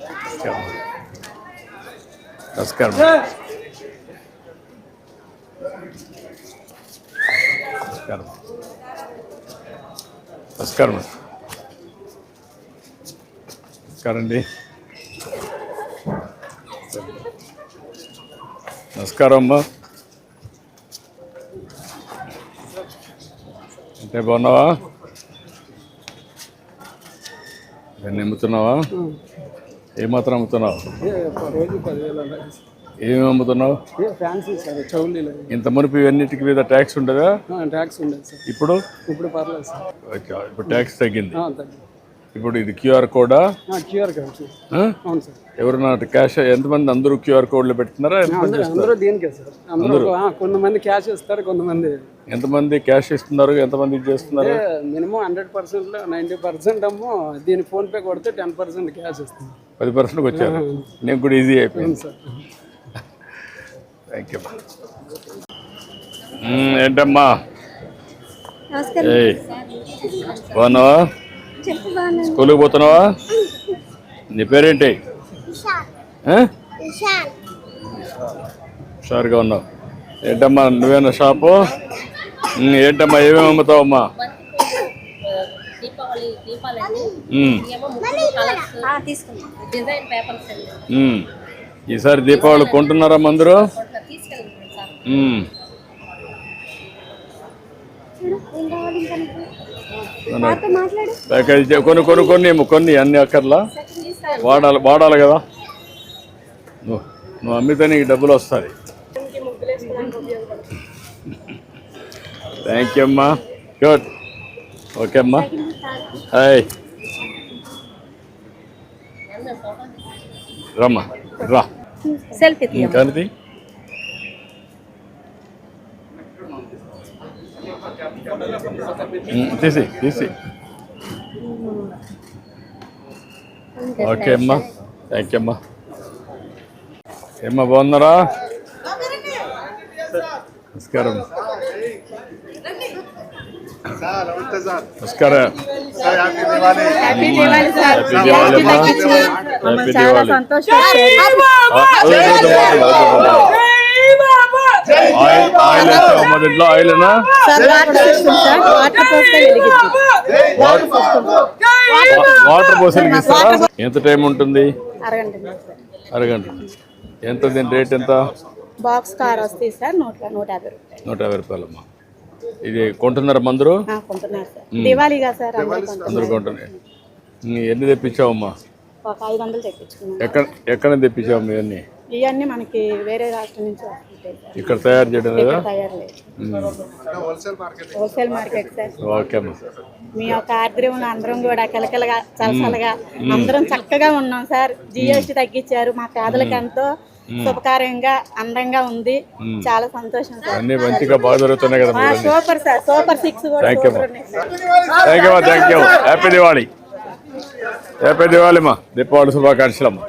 నమస్కారం. నమస్కారం నమస్కారం. నమస్కారం. అండి నమస్కారం అమ్మా. అంటే బాగున్నావా? ఇవన్నీ అమ్ముతున్నావా ఏమాత్రం అమ్ముతున్నావు? రోజు పదివేలు ఏమేమి అమ్ముతున్నావు? ఫ్యాన్సీ సార్ చౌలీలు ఇంత మునుపు ఇవన్నిటికి మీద ట్యాక్స్ ఉండదా? ట్యాక్స్ ఉండేది సార్. ఇప్పుడు? ఇప్పుడు పర్లేదు సార్. ఓకే, ఇప్పుడు ట్యాక్స్ తగ్గింది. తగ్గింది. ఇప్పుడు ఇది క్యూఆర్ కోడా? క్యూఆర్? అవును సార్ ఎవరన్నా క్యాష్ ఎంతమంది అందరూ క్యూఆర్ కోడ్లు పెడుతున్నారా ఎంతమంది అందరూ దీనికే సార్ అందరూ కొంతమంది క్యాష్ ఇస్తారు కొంతమంది ఎంతమంది క్యాష్ ఇస్తున్నారు ఎంతమంది ఇది చేస్తున్నారు? Minimum hundred percent ninety percent అమ్మో దీని ఫోన్పే కొడితే టెన్ పర్సెంట్ క్యాష్ ఇస్తుంది పది పర్సెంట్కి వచ్చారు. నేను కూడా ఈజీ అయిపోయింది సార్ థ్యాంక్ యూ ఏంటమ్మా? బాగున్నావా? స్కూల్కి పోతున్నావా? నీ పేరేంటి? హుషారుగా ఉన్నావు. ఏంటమ్మా నువ్వేనా షాపు? ఏంటమ్మా ఏమేమి అమ్ముతావమ్మా. ఈసారి దీపావళి కొంటున్నారా అందరూ ప్యాకేజ్ కొన్ని కొన్ని కొన్ని కొన్ని అన్ని అక్కర్లా. వాడాలి వాడాలి కదా. నువ్వు నువ్వు అమ్మితే నీకు డబ్బులు వస్తుంది థ్యాంక్ యూ అమ్మా. గుడ్ ఓకే అమ్మా. హాయ్ రమ్మా రా. సెల్ఫీ తీసి తీసి ఓకే అమ్మా థ్యాంక్ యూ అమ్మా ఏమ్మా బాగున్నారా నమస్కారం నమస్కారం హ్యాపీ దివాళీ ఆయిల్ ఆయిల్ మా దీంట్లో వాటర్ పోసలకి ఇస్తారా ఎంత టైం ఉంటుంది? అరగంట. ఎంత దీని రేట్ ఎంత? బాక్స్ కార్ వస్తాయి సార్ నూట నూట యాభై రూపాయలు. నూట యాభై రూపాయలమ్మా ఇది కొంటున్నారా మందరు ఆ, కొంటున్నారు సార్. దివాళీగా సార్ అందరూ కొంటున్నారు. అందరు కొంటున్నాయి. ఎన్ని తెప్పించావమ్మా? ఎక్కడ ఎక్కడ తెప్పించావు ఇవన్నీ? ఇవన్నీ మనకి వేరే రాష్ట్రం నుంచి వస్తుంటాయి సార్. ఇక్కడ తయారు చేయడం లేదా? ఇక్కడ తయారు లేదు. Wholesale market sir. ఓకే అమ్మా మీ యొక్క ఆర్ద్రంలో అందరం కూడా కలకలగా చలసలగా అందరం చక్కగా ఉన్నాం సార్. జిఎస్టీ తగ్గించారు. మా పేదలకు ఎంతో శుభకార్యంగా అందంగా ఉంది. చాలా సంతోషం సార్. అన్నీ మంచిగా బాగా జరుగుతున్నాయి కదా ఆ, సూపర్ సార్. సూపర్ సిక్స్ కూడా Thank you, సూపర్ ఉన్నాయి sir. Thank you thank you happy Diwali happy Diwali అమ్మా. దీపావళి శుభాకాంక్షలు అమ్మా.